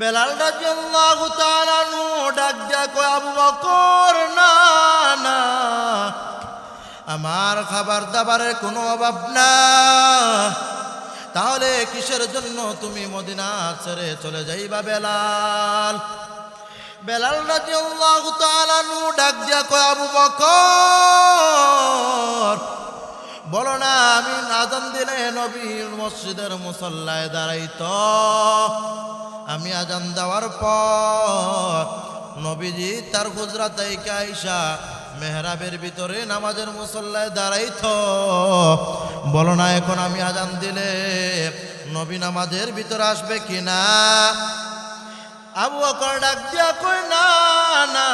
বেলাল রাজিয়াল্লাহু তাআলা ডাক কয়, আবু বকর, না না, আমার খাবার দাবারের কোনো অভাব না। তাহলে কিসের জন্য তুমি মদিনা ছেড়ে চলে যাইবা বেলাল? বেলাল রাজিয়াল্লাহু তাআলা নু ডাক কয়, আবু বকর, বলো না, আমি আজান দিলে নবীর মসজিদের মুসল্লায় দাঁড়াইতো। আমি আজান দেওয়ার পর নবীজি তার গুজরাত আইসা মেহরাবের ভিতরে নামাজের মুসল্লায় দাঁড়াইতো। বলো না, এখন আমি আজান দিলে নবী নামাজের ভিতরে আসবে কিনা আবু বকর ডাক দিয়া কই না না।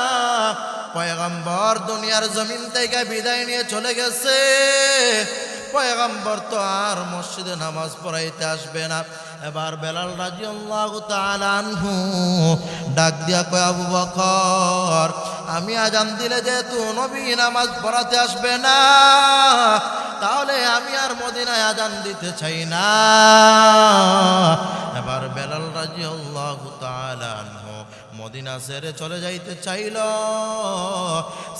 পয়গম্বর দুনিয়ার জমিন থেকে বিদায় নিয়ে চলে গেছে। পয়গম্বর তো আর মসজিদে নামাজ পড়াইতে আসবে না। এবার বেলাল রাজি আল্লাহ ডাক দিয়া কয়, আবু বকর, আমি আজান দিলে যেহেতু নবী নামাজ পড়াতে আসবে না, তাহলে আমি আর মদিনায় আজান দিতে চাই না। এবার বেলাল রাজি আল্লাহ মদিনা ছেড়ে চলে যাইতে চাইল।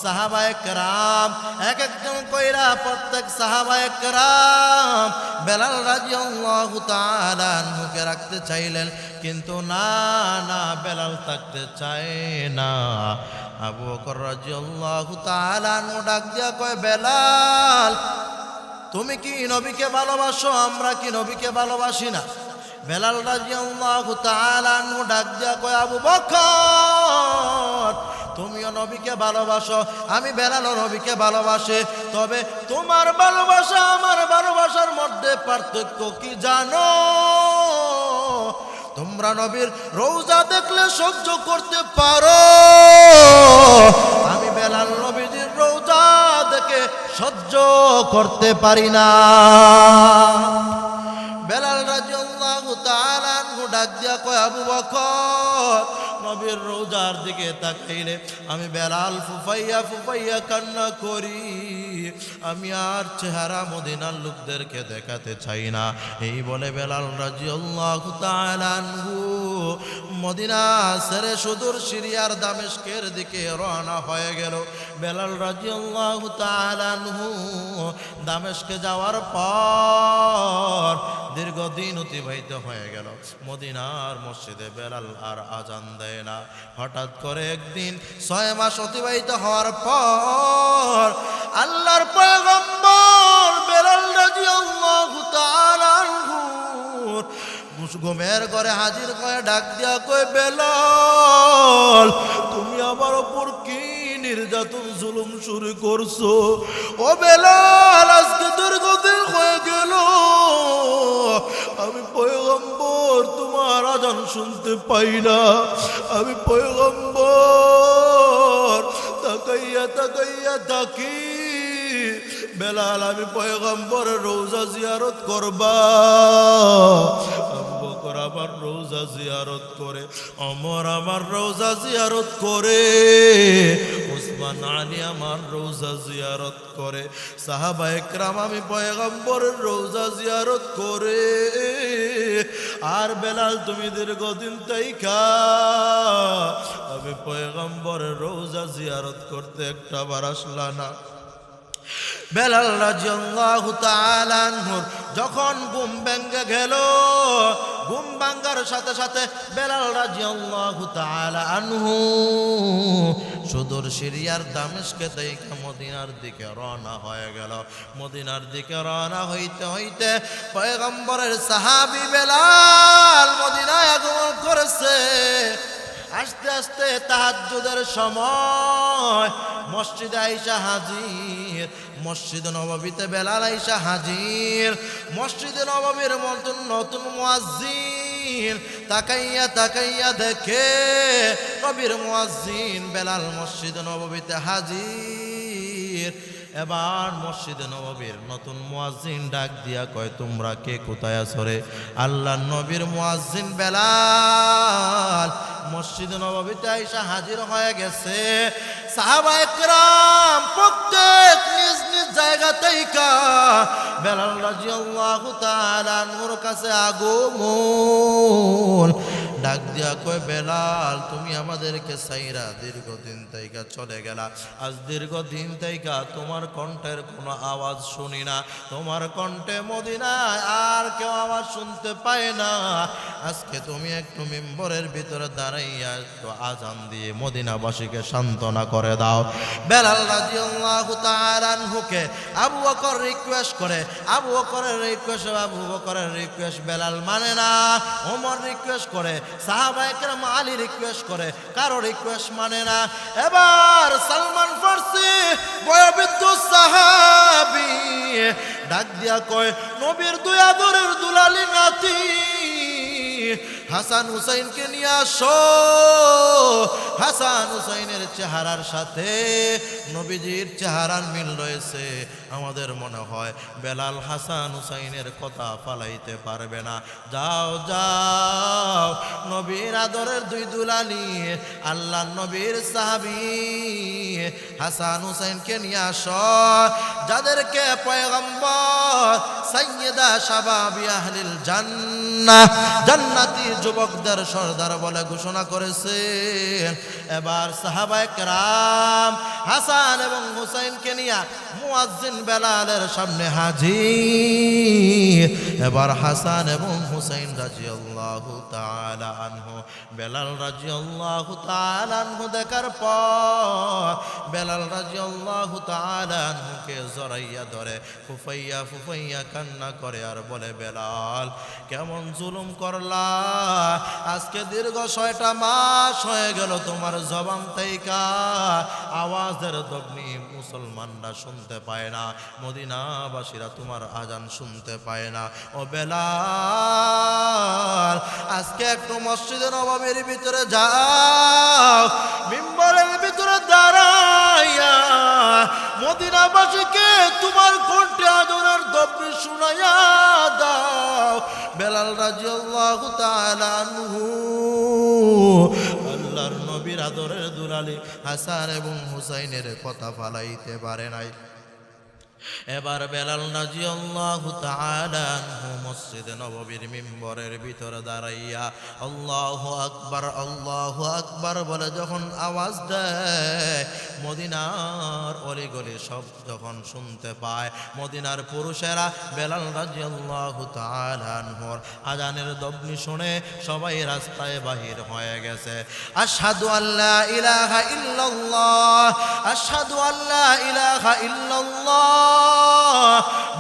সাহাবা একরাম এক একজন কইরা প্রত্যেক সাহাবা একরাম বেলাল রাজি আল্লাহ আনহুকে রাখতে চাইলেন। কিন্তু না না, বেলাল থাকতে চায় না। আবু বকর রাজি আল্লাহ আনহু ডাক দিয়া কয়, বেলাল, তুমি কি নবীকে ভালোবাসো? আমরা কি নবীকে ভালোবাসি না? বেলাল রাজিয়াল্লাহু তাআলা ডাক দিয়া কয়, আবু বকর, তুমিও নবীকে ভালোবাসো, আমি বেলালও নবীকে ভালোবাসে, তবে তোমার ভালোবাসা আমার ভালোবাসার মধ্যে পার্থক্য কি জানো? তোমরা নবীর রৌজা দেখলে সহ্য করতে পারো। আমি বেলাল নবীজির রৌজা দেখে সহ্য করতে পারি না। বেলাল রাজিয়াল্লাহু তাআলা ডাক দিয়া কয়, আবু বকর, নবীর রোজার দিকে তাকাইলে আমি বেলাল ফুফাইয়া ফুফাইয়া কান্না করি। আমি আর চেহারা মদিনার লোকদেরকে দেখাতে চাই না। এই বলে বেলাল রাজিয়াল্লাহু তাআলা মদিনা সেরে সুদূর সিরিয়ার দামেস্কের দিকে রওনা হয়ে গেল। বেলাল রাজিয়াল্লাহু তাআলা আনহু দামেস্কে যাওয়ার পর দীর্ঘদিন অতিবাহিত হয়ে গেল। মদিনার মসজিদে বেলাল আর আজান দেয় না। হঠাৎ করে একদিন ছয় মাস অতিবাহিত হওয়ার পর আল্লাহর পয়গম্বর বেলাল রাদিয়াল্লাহু তাআলা আনহুর ঘুমের ঘরে হাজির করে ডাক দিয়া কয়, বেলাল, তুমি আমার ওপর কি নির্যাতন, জুলুম শুরু করছ? ও বেলাল, আজকে দীর্ঘদিন হয়ে গেল। আমি পয়গম্বর, তোমার আজান শুনতে পাই না। আমি পয়গম্বর, তাকাইয়া তাকাইয়া তাকি বেলাল, আমি পয়গম্বরের রোজা জিয়ারত করবা। আমার রোজা জিয়ারত করে অমর আমার রোজা জিয়ারত করে, ওসমান আলী আমার রোজা জিয়ারত করে, সাহাবা একরাম, আমি পয়গম্বরের রোজা জিয়ারত করে। আর বেলাল, তুমি দীর্ঘদিন তাইকা, আমি পয়গম্বরের রোজা জিয়ারত করতে একটা বার আসলা না। বেলাল রাজিয়াল্লাহু তাআলা আনহুর যখন ঘুম ভেঙে গেল, ঘুম ভাঙ্গার সাথে সাথে বেলাল রাজিয়াল্লাহু তাআলা আনহু সুদূর সিরিয়ার দামেস্কে থেকে মদিনার দিকে রওনা হয়ে গেল। মদিনার দিকে রওনা হইতে হইতে পয়গম্বরের সাহাবি বেলাল মদিনায় আগমন করেছে। আস্তে আস্তে তাহাজ্জুদের সময় মসজিদে আইসা হাজির। মসজিদ নববীতে বেলাল আইসা হাজির। মসজিদে নববীর মতন নতুন মুয়াজ্জিন। তাকাইয়া তাকাইয়া দেখে নবীর মুয়াজ্জিন বেলাল মসজিদ নববীতে হাজির। এবার মসজিদে নববীর নতুন মুয়াজ্জিন ডাক দিয়া কয়, তোমরা কে? কোথায় আসরে আল্লাহ নবীর মুয়াজ্জিন বেলাল মসজিদে নববীতে আইসা হাজির হয়ে গেছে। সাহাবা প্রত্যেক নিজ জায়গা থেকে বেলাল রাজিয়াল্লাহু তাআলা নূর কাছে আগমন। ডাক দিয়া কয়, বেলাল, তুমি আমাদেরকে সাইরা দীর্ঘদিন তাইকা চলে গেলা। আজ দীর্ঘদিন তাইকা তোমার কণ্ঠের কোনো আওয়াজ শুনি না। তোমার কণ্ঠে মদিনায় আর কেউ আওয়াজ শুনতে পায় না। আজকে তুমি একটু মেম্বরের ভিতরে দাঁড়াইয়া একটু আজান দিয়ে মদিনাবাসীকে সান্ত্বনা করে দাও। বেলাল আনহুকে আবু বকর রিকোয়েস্ট করে। আবু বকরের রিকোয়েস্ট আবু বকরের রিকোয়েস্ট বেলাল মানে না। ওমর রিকোয়েস্ট করে। সাহাবা একরাম আলী রিকোয়েস্ট করে, কারও রিকোয়েস্ট মানে না। এবার সালমান ফার্সি বয়োবৃদ্ধ সাহাবি ডাক দিয়া কয়, নবীর দুই আদরের দুলালি নাতি হাসান হুসাইনকে নিয়ে আসো। হাসান হুসাইনের চেহারার সাথে নবীজির চেহারার মিল রয়েছে। আমাদের মনে হয় বেলাল হাসান হুসাইনের কথা পালাইতে পারবে না। যাও যাও, নবীর আদরের দুই দুলালি, আল্লাহ নবীর সাহাবি, হাসান হুসাইনকে নিয়ে আসো। যাদেরকে পয়গম্বর, সাইয়েদা শাবাবি আহলিল জান্নাহ, জান্নাতি যুবকদের সর্দার বলে ঘোষণা করেছেন এবার সাহাবায়ক রাম হাসান এবং হুসাইনকে নিয়ে মুয়াজ্জিন বেলালের সামনে হাজির। এবার হাসান এবং হুসাইন বেলাল রাজিয়াল্লাহু তাআলা আনহু দেখার পর বেলাল রাজিয়াল্লাহু তাআলা আনহুকে জড়াইয়া ধরে, ফুফাইয়া ফুফাইয়া কান্না করে আর বলে, বেলাল, কেমন জুলুম করলা? আজকে দীর্ঘ ছয়টা মাস হয়ে গেল তোমার জবান তাইকা আওয়াজের দগ্নি মুসলমানরা শুনতে পায় না, মদিনাবাসীরা তোমার আজান শুনতে পায় না। ও বেলাল আজকে একটু মসজিদে নবাবের ভিতরে যাও, মিম্বরের ভিতরে দাঁড়াইয়া মদিনাবাসীকে তোমার কণ্ঠে আদরের দব্বি শুনাইয়া দাও। বেলাল রাজিয়াল্লাহু তাআলা আনহু, আল্লাহর নবীর আদরের দুলালি হাসান এবং হুসাইনের কথা ফালাইতে পারে নাই। এবার বেলাল নাজি আল্লাহ মসজিদে নববীর মিম্বরের ভিতরে দাঁড়াইয়া, আল্লাহ আকবার আল্লাহ আকবার বলে যখন আওয়াজ দেয়, মদিনার অলি গলি সব যখন শুনতে পায়, মদিনার পুরুষেরা বেলাল রাজি আল্লাহ তালানহর আজানের দগ্নি শুনে সবাই রাস্তায় বাহির হয়ে গেছে। আশহাদু আল্লাহ ইলাহা ইল্লাল্লাহ, আশহাদু আল্লাহ ইলাহা ইল্লাল্লাহ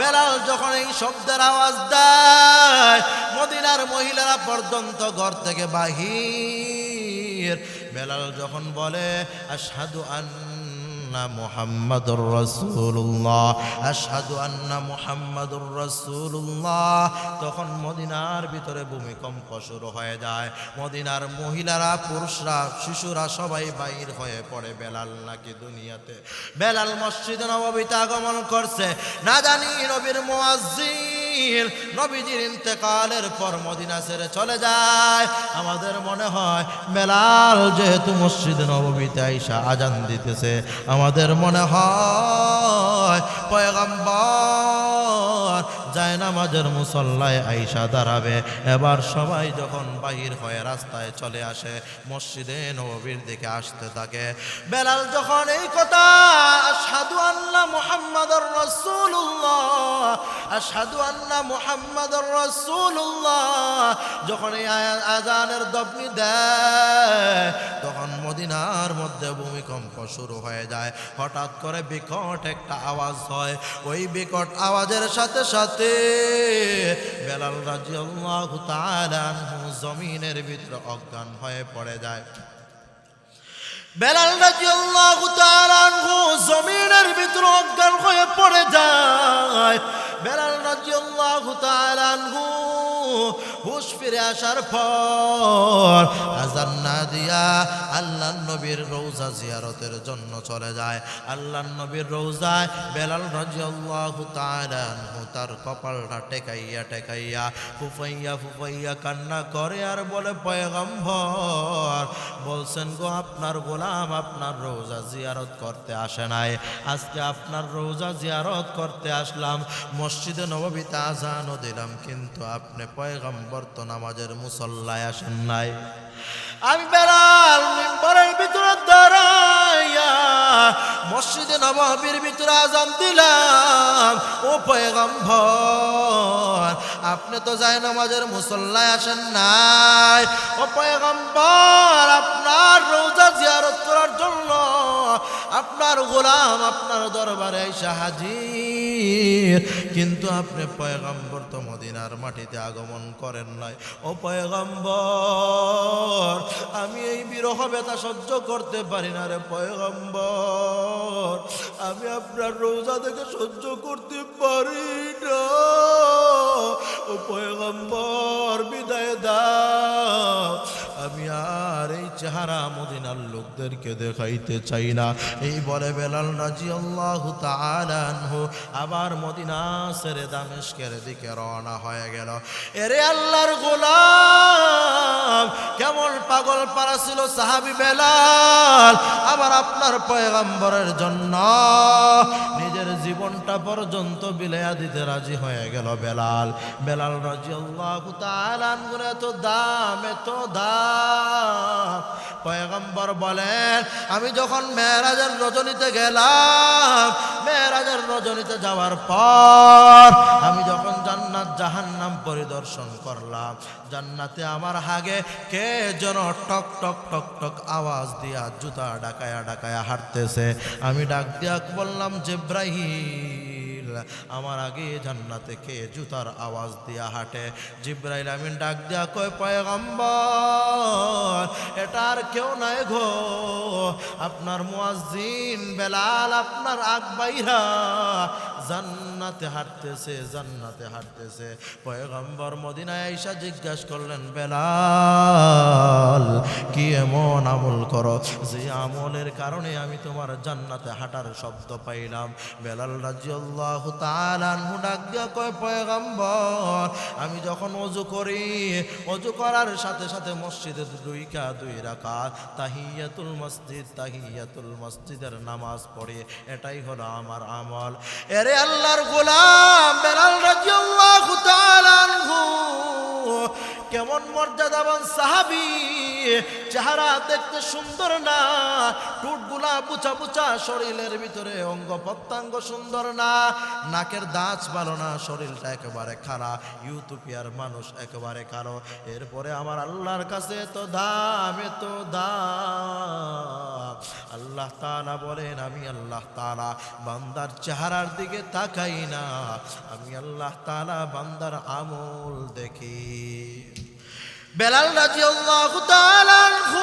বেলাল যখন এই শব্দের আওয়াজ দেয়, মদিনার মহিলারা পর্যন্ত ঘর থেকে বাহির। বেলাল যখন বলে আর সাধু আন্না মুহাম্মাদুর রাসূলুল্লাহ। আশহাদু আন্না মুহাম্মাদুর রাসূলুল্লাহ। তখন মদিনার ভিতরে ভূমিকম্প শুরু হয়ে যায়। মদিনার মহিলারা, পুরুষরা, শিশুরা সবাই বাইর হয়ে পড়ে বেলাল নাকি দুনিয়াতে। বেলাল মসজিদে নববীতে আগমন করছে। না জানি নবীর মুয়াজ্জিন নবীজির ইন্তেকালের পর মদিনা ছেড়ে চলে যায়। আমাদের মনে হয় বেলাল যেহেতু মসজিদে নববীতে আইসা আজান দিতেছে, আমাদের মনে হয় পয়গম্বর যায় নামাজের মুসল্লায় আইসা দাঁড়াবে। এবার সবাই যখন বাহির হয়ে রাস্তায় চলে আসে, মসজিদে নবীর দিকে আসতে থাকে। বেলাল যখন এই কথা সাধু আল্লাহ মুহাম্মাদুর রাসূলুল্লাহ আশহাদু আন্না মুহাম্মাদুর রাসূলুল্লাহ। যখন এই আজানের দবনি দেয়, তখন মদিনার মধ্যে ভূমিকম্প শুরু হয়ে যায়। হঠাৎ করে বিকট একটা আওয়াজ হয়। ওই বিকট আওয়াজের সাথে সাথে বেলাল রাজিয়াল্লাহু তাআলা জমিনের ভিতরে অজ্ঞান হয়ে পড়ে যায়। বেলাল রাজিয়াল্লাহু তাআলা জমিনের ভিতর অজ্ঞান হয়ে পড়ে যায়। বেলাল রাজিয়াল্লাহু তাআলা আনহু ফিরে আসার পর আজান না দিয়া আল্লাহ নবীর রৌজা জিয়ারতের জন্য চলে যায়। আল্লাহ নবীর রৌজায় বেলাল রাজিয়াল্লাহু তার কপালটা টেকাইয়া টেকাইয়া ফুফাইয়া ফুফাইয়া কান্না করে আর বলে, পয়গম্বর, বলছেন গো, আপনার গোলাম আপনার রোজা জিয়ারত করতে আসে নাই। আজকে আপনার রোজা জিয়ারত করতে আসলাম। মসজিদে নববীতে আজানও দিলাম, কিন্তু আপনি পয়গম্বর তো নামাজের মুসল্লায় আসেন নাই। আমি বেড়াল মিম্বরের ভিতরে দাঁড়াইয়া মসজিদে নবাবির ভিতরে আজান দিলাম। ও পয়গম্বর, আপনি তো যাই নামাজের মুসল্লায় আসেন নাই। ও পয়গম্বর, আপনার রোজা জিয়ারত করার জন্য আপনার গোলাম আপনার দরবারে এসে হাজির। কিন্তু আপনি পয়গম্বর তো মদিনার মাটিতে আগমন করেন নাই। ও পয়গম্বর, আমি এই বিরহ ব্যথা সহ্য করতে পারি না রে পয়গম্বর। আমি আপনার রোজা থেকে সহ্য করতে পারি না। ও পয়গম্বর, বিদায় দাও। আমি আর এই চেহারা মদিনার লোকদেরকে দেখাইতে চাই না। এই বলে বেলাল রাজি আল্লাহ আবার মদিনা সেরে দামেশকের দিকে রওনা হয়ে গেল। এরে আল্লাহর গোলাম, কেমন পাগল পারা ছিল সাহাবি বেলাল। আবার আপনার পয়গম্বরের জন্য নিজের জীবনটা পর্যন্ত বিলেয়া দিতে রাজি হয়ে গেল বেলাল। বেলাল রাজি আল্লাহ তালানহুর এত দাম এত দাম। পয়গম্বর বলেন, আমি যখন মেয়েরাজের রজনীতে গেলাম, মেয়েরাজের রজনীতে যাওয়ার পর আমি যখন জান্নাত জাহান্নাম পরিদর্শন করলাম, জান্নাতে আমার হাগে কে যেন টক টক টক টক আওয়াজ দিয়া জুতা ডাকায়া ডাকায়া হাঁটতেছে। আমি ডাক দিয়া বললাম জেব্রাহিম আমার আগে জান্নাতে কে জুতার আওয়াজ দিয়া হাঁটে? জিব্রাইল আমিন ডাক দিয়া কয়, পয়গম্বর, এটা আর কেউ নাই গো। আপনার মুয়াজ্জিন বেলাল, আপনার আগ বাইরা জান্নাতে হাঁটতেছে জান্নাতে হাঁটতেছে। পয়গম্বর মদিনায় আইসা জিজ্ঞাসা করলেন, বেলাল, কি এমন আমল করো? যে আমলের কারণে আমি তোমার জান্নাতে হাঁটার শব্দ পাইলাম। বেলাল রাজিয়াল্লাহু তাআলা তালানহু ডাক কয়, পয়গম্বর, আমি যখন অজু করি, অজু করার সাথে সাথে মসজিদে দুইকা দুই রাখা তাহিয়াতুল মসজিদ, তাহিয়াতুল মসজিদের নামাজ পড়ে। এটাই হলো আমার আমল। এরে আল্লাহর গোলাম বেলাল রাজিয়াল্লাহু তাআলা আনহু। কেমন মর্যাদাবান সাহাবি? চেহারা দেখতে সুন্দর না টুটগুলা বুচা বুচা শরীরের ভিতরে অঙ্গ প্রত্যঙ্গ সুন্দর না, নাকের দাঁত ভালো না, শরীরটা একেবারে খারাপ ইউথোপিয়ার মানুষ একেবারে কারও এরপরে আমার আল্লাহর কাছে তো দাম, এত দাম। আল্লাহ তাআলা বলেন, আমি আল্লাহ তালা বান্দার চেহারার দিকে তাকাই না, আমি আল্লাহ তালা বান্দার আমল দেখি। বেলাল রাদিয়াল্লাহু তাআলা আনহু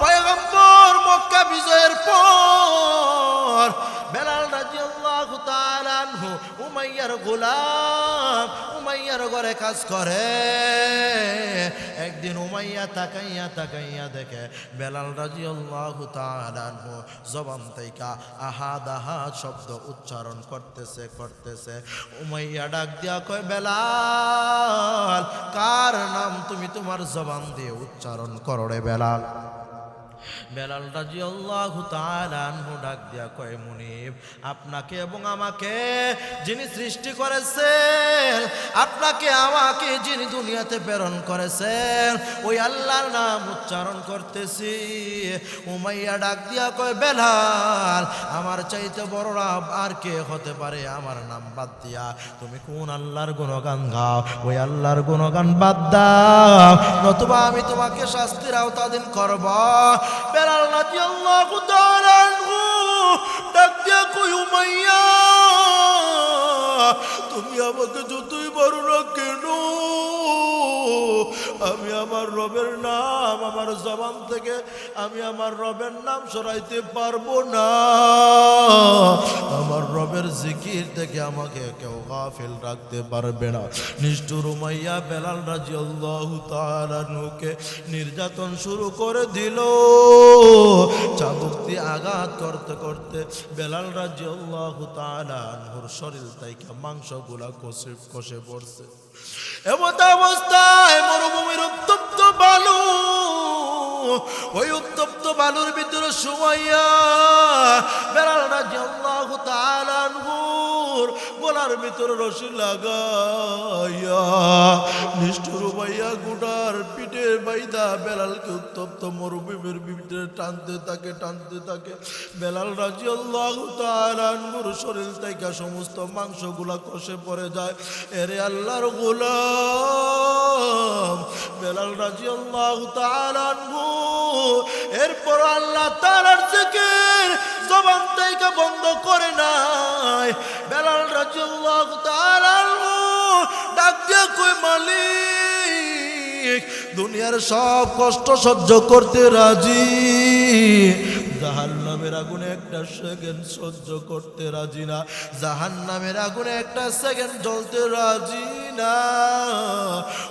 পয়গম্বর মক্কা বিজয়ের পর বেলাল আনহু, উমাইয়ার গোলাম, উমাইয়ার ঘরে কাজ করে। একদিন উমাইয়া তাকাইয়া তাকাইয়া দেখে, বেলাল রাদিয়াল্লাহু তাআলা আনহু জবান থেকে আহাদ আহাদ শব্দ উচ্চারণ করতেছে করতেছে। উমাইয়া ডাক দিয়া কয়, বেলাল, কার নাম তুমি তোমার জবান দিয়ে উচ্চারণ করো রে বেলাল? বেলাল তাআলা আনহু ডাক দিয়া কয়, মুনিব, আপনাকে এবং আমাকে যিনি সৃষ্টি করেছেন, আপনাকে আমাকে যিনি দুনিয়াতে প্রেরণ করেছেন, ওই আল্লাহর নাম উচ্চারণ করতেছি। উমাইয়া ডাক দিয়া কয়, বেলাল, আমার চাইতে বড় রাব আর কে হতে পারে? আমার নাম বাদ দিয়া, তুমি কোন আল্লাহর গুণগান গাও? ওই আল্লাহর গুণগান বাদ দাও, নতুবা আমি তোমাকে শাস্তির আওতাধীন করব। বেলাল রাদিয়াল্লাহু আল্লাহ ডাক দিয়া কই উমাইয়া তুমি আমাকে যতই বড় না আমি আমার রবের নাম আমার জবান থেকে আমি আমার রবের নাম সরাইতে পারব না। আমার রবের জিকির থেকে আমাকে কেউ গাফিল রাখতে পারবে না। নিষ্ঠুর উমাইয়া বেলাল রাজি আল্লাহ তালুকে নির্যাতন শুরু করে দিল। চাবুক আঘাত করতে করতে বেলাল রাজি আল্লাহ তালুর শরীর থেকে মাংসগুলা কষে কষে পড়ছে। এমত অবস্থায় মরুভূমির উত্তপ্ত বালু ওই উত্তপ্ত বালুর ভিতরে সুমাইয়া বেড়াল রাজি আল্লাহ তালানহুর গোলার ভিতরে রশি লাগাইয়া, নিষ্ঠুর ভাইয়া গুডার পিঠে বাইদা বেলালকে উত্তপ্ত মরুভূমির ভিতরে টানতে থাকে টানতে থাকে। বেলাল রাজি আল্লাহ তালানহুর শরীর থেকে সমস্ত মাংসগুলা কষে পড়ে যায়। এরে আল্লাহর গোলাম, বেলাল রাজি আল্লাহ তালানহু এরপর আল্লাহ জিকির জবান থেকে বন্ধ করে নাই। বেলাল রাজি আল্লাহ তালানহু ডাক দিয়ে কই মালিক দুনিয়ার সব কষ্ট সহ্য করতে রাজি। জাহান নামের আগুনে একটা সেকেন্ড সহ্য করতে রাজি না। জাহান নামের আগুনে একটা সেকেন্ড জ্বলতে রাজি না।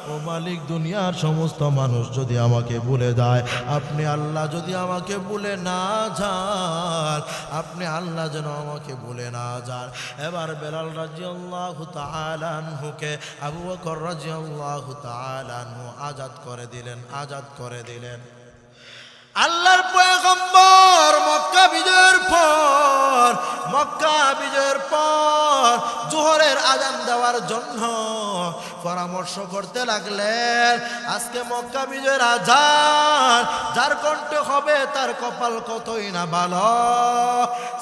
ও মালিক, দুনিয়ার সমস্ত মানুষ যদি আমাকে ভুলে যায় আপনি আল্লাহ যদি আমাকে ভুলে না যান, আপনি আল্লাহ যেন আমাকে ভুলে না যান। এবার বেলাল রাজি আল্লাহ তালানহুকে আবু বকর রাজি আল্লাহ তালানহু আজাদ করে দিলেন, আজাদ করে দিলেন। আল্লাহর পয়গম্বর মক্কা বিজয়ের পর মক্কা বিজয়ের পর জোহরের আজান দেওয়ার জন্য পরামর্শ করতে লাগলেন, আজকে মক্কা বিজয়ের আজান যার কণ্ঠে হবে তার কপাল কতই না ভালো?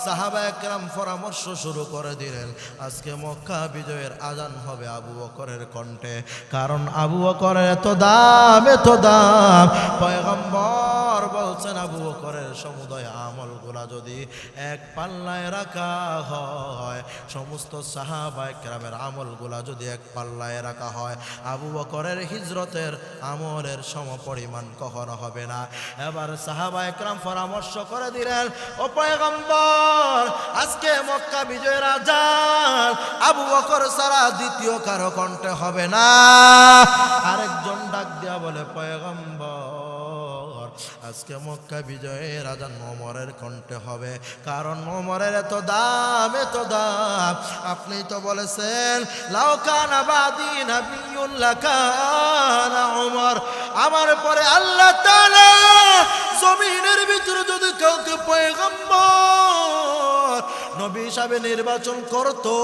সাহাবা একরাম পরামর্শ শুরু করে দিলেন, আজকে মক্কা বিজয়ের আজান হবে আবু বকরের কণ্ঠে। কারণ আবু বকরের এত দাম এত দাম। পয়গম্বর বলছেন, আবু বকরের সমুদয় আমলগুলা যদি এক পাল্লায় রাখা হয়। সমস্ত সাহাবা একরামের আমলগুলা যদি এক পাল্লায় রাখা হয়, আবু বকরের হিজরতের আমলের সম পরিমাণ কখনো হবে না। এবার সাহাবা একরাম পরামর্শ করে দিলেন, ও পয়গম্বর, আজকে মক্কা বিজয় আজান, আবু বকর সারা দ্বিতীয় কারও কণ্ঠে হবে না। আরেকজন ডাক দিয়া বলে, পয়গম্বর আজকে মক্কা বিজয়ের আজান মোমরের কণ্ঠে হবে। কারণ মোমরের এত দাম এত দাম। আপনি তো বলেছেন লাউকান কানা ওমর আমার পরে আল্লাহ জমিনের ভিতরে যদি কাউকে পয়গম্বর, নবী হিসাবে নির্বাচন করতো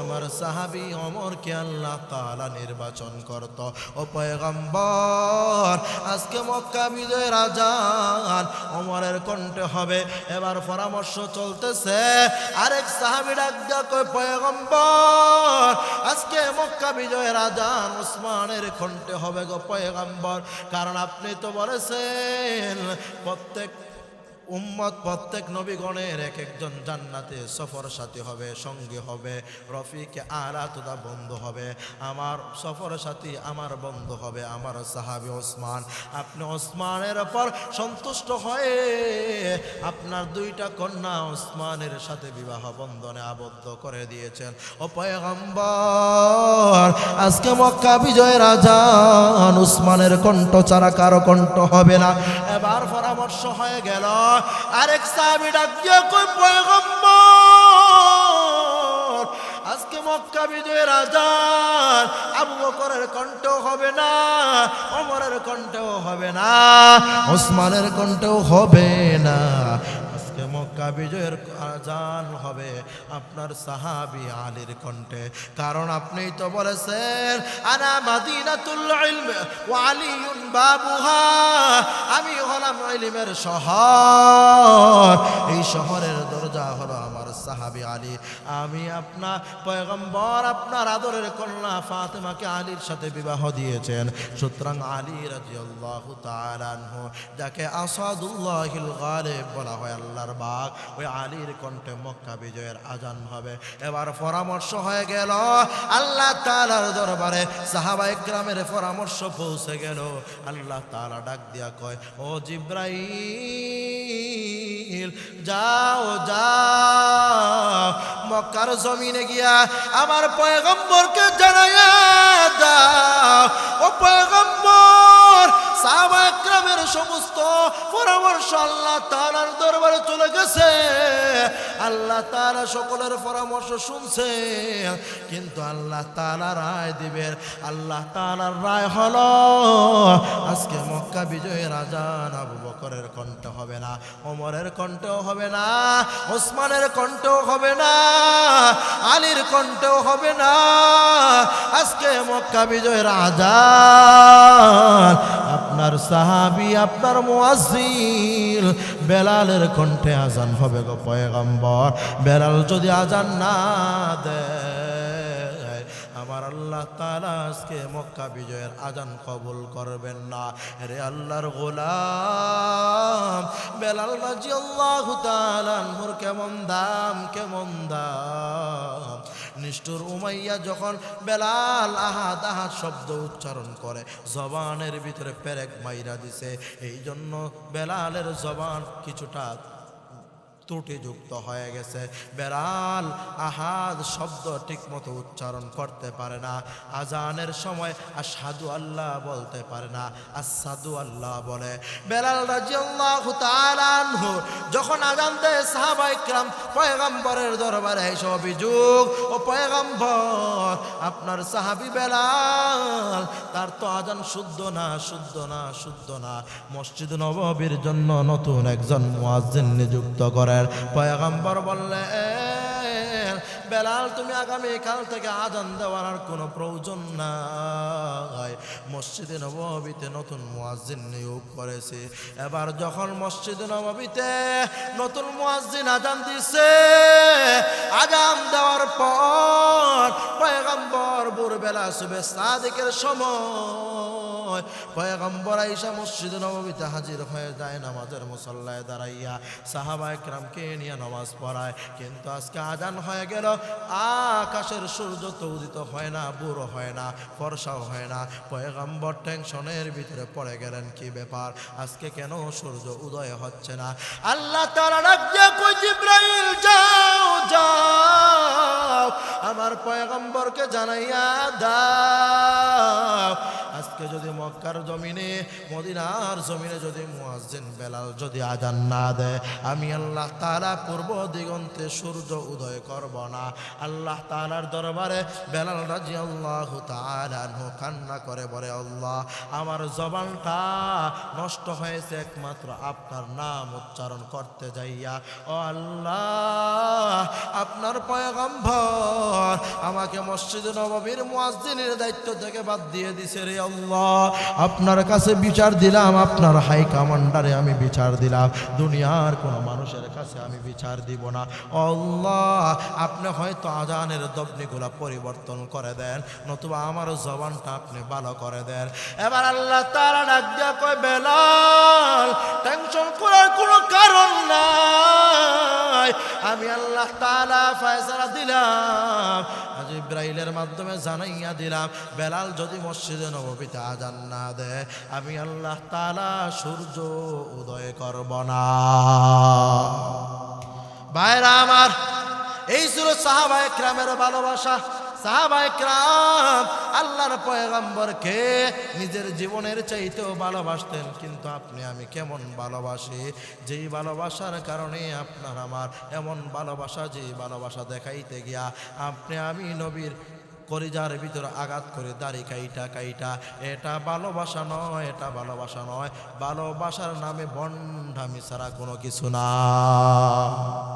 আমার সাহাবি অমরকে আল্লাহ তালা নির্বাচন করত। ও পয়গম্বর, আজকে মক্কা বিজয় রাজান অমরের কণ্ঠে হবে। এবার পরামর্শ চলতেছে, আরেক সাহাবি ডাক পয়গম্বর, আজকে মক্কা বিজয় রাজান ওসমানের কণ্ঠে হবে গো পয়গম্বর। কারণ আপনি তো বলেছেন, প্রত্যেক উম্মত প্রত্যেক নবীগণের এক একজন জান্নাতে সফর সাথী হবে, সঙ্গী হবে, রফিকে আলা তোদা বন্ধু হবে, আমার সফর সাথী আমার বন্ধু হবে, আমার সাহাবি ওসমান। আপনি ওসমানের ওপর সন্তুষ্ট হয়ে আপনার দুইটা কন্যা ওসমানের সাথে বিবাহ বন্ধনে আবদ্ধ করে দিয়েছেন। ও পয়গম্বর, আজকে মক্কা বিজয় রাজান উসমানের কণ্ঠ ছাড়া কারও কণ্ঠ হবে না। এবার পরামর্শ হয়ে গেল। আরেক সাহাবি ডাক দিয়ে কই পয়গম্বর? আজকে মক্কা বিজয় রাজার আবু বকরের কণ্ঠ হবে না, ওমরের কণ্ঠ হবে না, ওসমানের কণ্ঠ হবে না। মক্কা বিজয়ের আজান হবে আপনার সাহাবি আলীর কণ্ঠে। কারণ আপনি তো বলেছেন, আনা মাদিনাতুল ইলম ওয়া আলিয়ুন বাবুহা। আমি হলাম ইলমের শহর। এই শহরের দরজা হলো সাহাবি আলী, আমি আপনার পয়গম্বর আপনার আদরের কন্যা ফাতেমাকে আলীর সাথে বিবাহ দিয়েছেন। সুতরাং আলী রাজিয়াল্লাহু তাআলা আনহু, যাকে আসাদুল্লাহিল গালিব বলা হয়, আল্লাহর বাগ, ওই আলীর কণ্ঠে মক্কা বিজয়ের আজান হবে। এবার পরামর্শ হয়ে গেল, আল্লাহ তাআলার দরবারে সাহাবা গ্রামের পরামর্শ পৌঁছে গেল। আল্লাহ তাআলা ডাক দিয়া কয়, ও জিব্রাইল যাও যাও মক্কার জমিনে গিয়া আমার পয়গম্বরকে জানাইয়া দাও। ও পয়গম্বর সাহাবা একরামের সমস্ত পরামর্শ আল্লাহ তাআলার দরবারে চলে গেছে। আল্লাহ তাআলা সকলের পরামর্শ শুনছে, কিন্তু আল্লাহ তালা রায় দিবেন। আল্লাহ তাআলার রায় হলো, আজকে মক্কা বিজয়ের রাজা আবু বকরের কণ্ঠ হবে না, ওমরের কণ্ঠও হবে না, ওসমানের কণ্ঠও হবে না, আলীর কণ্ঠও হবে না। আজকে মক্কা বিজয়ের রাজা আপনার সাহাবি আপনার মুয়াজ্জিল বেলালের কণ্ঠে আজান হবে গো পয়গম্বর। বেলাল যদি আজান না দেয়, আমার আল্লাহ তাআলা আজকে মক্কা বিজয়ের আজান কবুল করবেন না। রে আল্লাহর গোলাম, বেলাল রাজি আল্লাহ তাআলার কেমন দাম কেমন দাম? নিষ্ঠুর উমাইয়া যখন বেলাল আহাদ আহাদ শব্দ উচ্চারণ করে, জবানের ভিতরে পেরেক মাইরা দিছে। এই জন্য বেলালের জবান কিছুটা ত্রুটিযুক্ত হয়ে গেছে। বেড়াল আহাদ শব্দ ঠিকমতো উচ্চারণ করতে পারে না। আজানের সময় আসাদু আল্লাহ বলতে পারে না। আসাদু আল্লাহ বলে। রাজিয়াল্লাহু তাআলা আনহু, যখন আজান দেয় সাহাবা পয়গম্বরের দরবারে এসে অভিযোগ, ও পয়গম্বর, আপনার সাহাবী বেলাল, তার তো আজান শুদ্ধ না শুদ্ধ না শুদ্ধ না। মসজিদ নববীর জন্য নতুন একজন মুয়াজ্জিন নিযুক্ত করেন পয়গম্বর বললেন বেলাল, তুমি আগামী কাল থেকে আজান দেওয়ার আর কোনো প্রয়োজন নাই। মসজিদে নববীতে নতুন মুয়াজ্জিন নিয়োগ করেছে। এবার যখন মসজিদে নববীতে নতুন মুয়াজ্জিন আজান দিছে, আজান দেওয়ার পর পয়গম্বর ভোরবেলা শুভে সাদিকের সময় পয়গম্বর আইসা মসজিদ নববীতে হাজির হয়ে যায় নামাজের মুসল্লায় দাঁড়াইয়া। সাহাবা একরামকে নিয়ে নামাজ পড়ায়। কিন্তু আজকে আজান হয়ে গেল। আকাশের সূর্য তো উদিত হয় না, বুড়ো হয় না, ফর্সাও হয় না। পয়গম্বর টেনশনের ভিতরে পড়ে গেলেন, কি ব্যাপার? আজকে কেন সূর্য উদয় হচ্ছে না? আল্লাহ দিয়ে যাও যাও। আমার পয়গম্বরকে জানাইয়া দাও। আজকে যদি মক্কার জমিনে, মদিনার জমিনে যদি মুয়াজ্জিন বেলাল যদি আজান না দেয়, আমি আল্লাহ তারা পূর্ব দিগন্তে সূর্য উদয় করব। না। আল্লাহ তাআলার দরবারে বেলাল রাদিয়াল্লাহু তাআলা আনহু কান্না করে বলে, আল্লাহ, আমার জবানটা নষ্ট হয়েছে একমাত্র আপনার নাম উচ্চারণ করতে যাইয়া। ও আল্লাহ, আপনার পয়গম্বর আমাকে মসজিদ নববীর মুয়াজ্জিনের দায়িত্ব থেকে বাদ দিয়ে দিছে রে আল্লাহ। আপনার কাছে বিচার দিলাম, আপনার হাই কমান্ডারে আমি বিচার দিলাম। দুনিয়ার কোনো মানুষের কাছে আমি বিচার দিব না। আল্লাহ আপনি হয়তো আজানের দবনিগুলা পরিবর্তন করে দেন, নতুবা আমার জবানটা আপনি ভালো করে দেন। এবার আল্লাহ তারা ডাক দিয়া কয়, বেলাল টেনশন করার কোনো কারণ নাই। আমি আল্লাহ তালা ফয়সালা দিলাম, আজ ইব্রাহিলের মাধ্যমে জানাইয়া দিলাম, বেলাল যদি মসজিদে নববীতে আজান না দেয়, আমি আল্লাহ তালা সূর্য উদয় করব না। ভাইরা আমার এই ছিল সাহাবা একরামের ভালোবাসা। সাহাবা একরাম আল্লাহর পয়গম্বরকে নিজের জীবনের চাইতেও ভালোবাসতেন, কিন্তু আপনি আমি কেমন ভালোবাসি? যেই ভালোবাসার কারণে আপনার আমার এমন ভালোবাসা, যেই ভালোবাসা দেখাইতে গিয়া আপনি আমি নবীর কলিজার ভিতরে আঘাত করে দাড়ি কাইটা কাইটা। এটা ভালোবাসা নয়, এটা ভালোবাসা নয়। ভালোবাসার নামে বন্ডামি ছাড়া কোনো কিছু না।